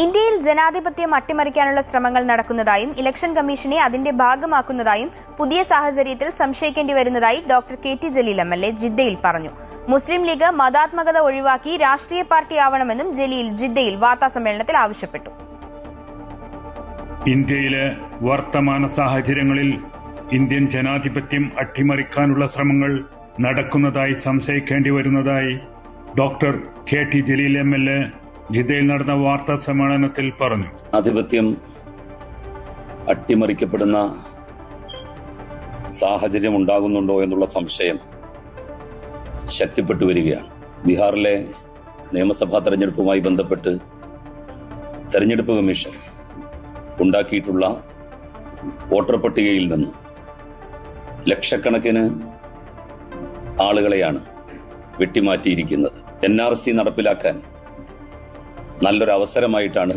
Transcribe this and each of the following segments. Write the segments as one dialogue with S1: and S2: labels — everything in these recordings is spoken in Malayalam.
S1: ഇന്ത്യയിൽ ജനാധിപത്യം അട്ടിമറിക്കാനുള്ള ശ്രമങ്ങൾ നടക്കുന്നതായും ഇലക്ഷൻ കമ്മീഷനെ അതിന്റെ ഭാഗമാക്കുന്നതായും പുതിയ സാഹചര്യത്തിൽ സംശയിക്കേണ്ടി വരുന്നതായി doctor K T Jaleel M L A ജിദ്ദയിൽ പറഞ്ഞു. മുസ്ലിം ലീഗ് മതാത്മകത ഒഴിവാക്കി രാഷ്ട്രീയ പാർട്ടിയാവണമെന്നും ജലീൽ ജിദ്ദയിൽ വാർത്താസമ്മേളനത്തിൽ ആവശ്യപ്പെട്ടു.
S2: ഇന്ത്യയിലെ വർത്തമാന സാഹചര്യങ്ങളിൽ ഇന്ത്യൻ ജനാധിപത്യം അട്ടിമറിക്കാനുള്ള ശ്രമങ്ങൾ നടക്കുന്നതായി സംശയിക്കേണ്ടി വരുന്നതായി doctor K T Jaleel M L A ജിദ്ദയിൽ നടന്ന വാർത്താ സമ്മേളനത്തിൽ പറഞ്ഞു.
S3: ആധിപത്യം അട്ടിമറിക്കപ്പെടുന്ന സാഹചര്യം ഉണ്ടാകുന്നുണ്ടോ എന്നുള്ള സംശയം ശക്തിപ്പെട്ടു വരികയാണ്. ബീഹാറിലെ നിയമസഭാ തെരഞ്ഞെടുപ്പുമായി ബന്ധപ്പെട്ട് തെരഞ്ഞെടുപ്പ് കമ്മീഷൻ ഉണ്ടാക്കിയിട്ടുള്ള വോട്ടർ പട്ടികയിൽ നിന്ന് ലക്ഷക്കണക്കിന് ആളുകളെയാണ് വെട്ടിമാറ്റിയിരിക്കുന്നത്. എൻ ആർ സി നടപ്പിലാക്കാൻ നല്ലൊരു അവസരമായിട്ടാണ്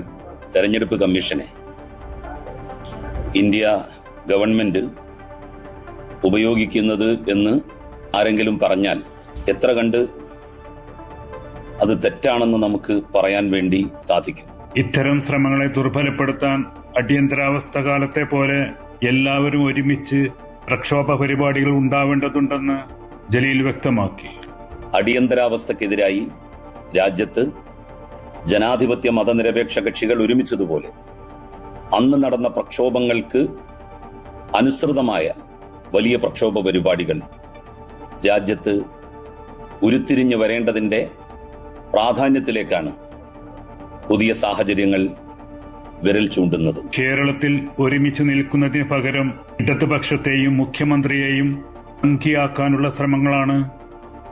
S3: തെരഞ്ഞെടുപ്പ് കമ്മീഷനെ ഇന്ത്യ ഗവൺമെന്റ് ഉപയോഗിക്കുന്നത് എന്ന് ആരെങ്കിലും പറഞ്ഞാൽ എത്ര കണ്ട് അത് തെറ്റാണെന്ന് നമുക്ക് പറയാൻ വേണ്ടി സാധിക്കും.
S2: ഇത്തരം ശ്രമങ്ങളെ ദുർബലപ്പെടുത്താൻ അടിയന്തരാവസ്ഥ കാലത്തെ പോലെ എല്ലാവരും ഒരുമിച്ച് പ്രക്ഷോഭ പരിപാടികൾ ഉണ്ടാവേണ്ടതുണ്ടെന്ന് ജലീൽ വ്യക്തമാക്കി.
S3: അടിയന്തരാവസ്ഥക്കെതിരായി രാജ്യത്ത് ജനാധിപത്യ മതനിരപേക്ഷ കക്ഷികൾ ഒരുമിച്ചതുപോലെ അന്ന് നടന്ന പ്രക്ഷോഭങ്ങൾക്ക് അനുസൃതമായ വലിയ പ്രക്ഷോഭ പരിപാടികൾ രാജ്യത്ത് ഉരുത്തിരിഞ്ഞു വരേണ്ടതിന്റെ പ്രാധാന്യത്തിലേക്കാണ് പുതിയ സാഹചര്യങ്ങൾ വിരൽ ചൂണ്ടുന്നത്.
S2: കേരളത്തിൽ ഒരുമിച്ച് നിൽക്കുന്നതിന് പകരം ഇടതുപക്ഷത്തെയും മുഖ്യമന്ത്രിയെയും അങ്കിയാക്കാനുള്ള ശ്രമങ്ങളാണ്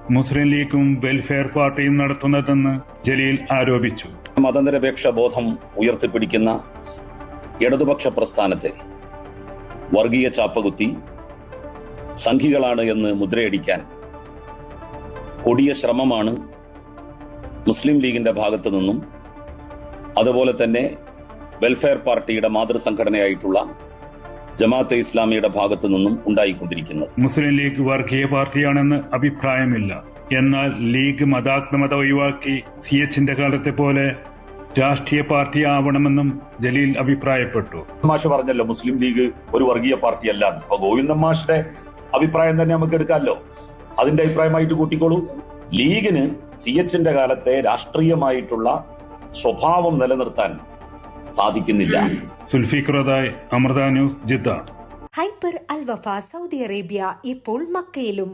S2: മുസ്ലിം ലീഗും വെൽഫെയർ പാർട്ടിയും നടത്തുന്നതെന്ന് ജലീൽ ആരോപിച്ചു.
S3: മതനിരപേക്ഷ ബോധം ഉയർത്തിപ്പിടിക്കുന്ന ഇടതുപക്ഷ പ്രസ്ഥാനത്തെ വർഗീയ ചാപ്പകുത്തി സംഘികളാണ് എന്ന് മുദ്രയടിക്കാൻ കൊടിയ ശ്രമമാണ് മുസ്ലിം ലീഗിന്റെ ഭാഗത്തു നിന്നും അതുപോലെ തന്നെ വെൽഫെയർ പാർട്ടിയുടെ മാതൃസംഘടനയായിട്ടുള്ള ജമാഅത്തെ ഇസ്ലാമിയുടെ ഭാഗത്തു നിന്നും ഉണ്ടായിക്കൊണ്ടിരിക്കുന്നത്.
S2: മുസ്ലിം ലീഗ് വർഗീയ പാർട്ടിയാണെന്ന് അഭിപ്രായമില്ല. എന്നാൽ ലീഗ് മതാത്മത ഒഴിവാക്കി സി എച്ചിന്റെ കാലത്തെ പോലെ രാഷ്ട്രീയ പാർട്ടി ആവണമെന്നും ജലീൽ അഭിപ്രായപ്പെട്ടു.
S4: മാഷ് പറഞ്ഞല്ലോ മുസ്ലിം ലീഗ് ഒരു വർഗീയ പാർട്ടിയല്ല എന്ന്. അപ്പൊ ഗോവിന്ദൻ മാഷിന്റെ അഭിപ്രായം തന്നെ നമുക്ക് എടുക്കാമല്ലോ. അതിന്റെ അഭിപ്രായമായിട്ട് കൂട്ടിക്കോളൂ. ലീഗിന് സി എച്ചിന്റെ കാലത്തെ രാഷ്ട്രീയമായിട്ടുള്ള സ്വഭാവം നിലനിർത്താൻ സാധിക്കുന്നില്ല.
S2: Amrita news Jeddah.
S5: Hyper Alwafa Saudi Arabia ഇപ്പോൾ മക്കയിലും.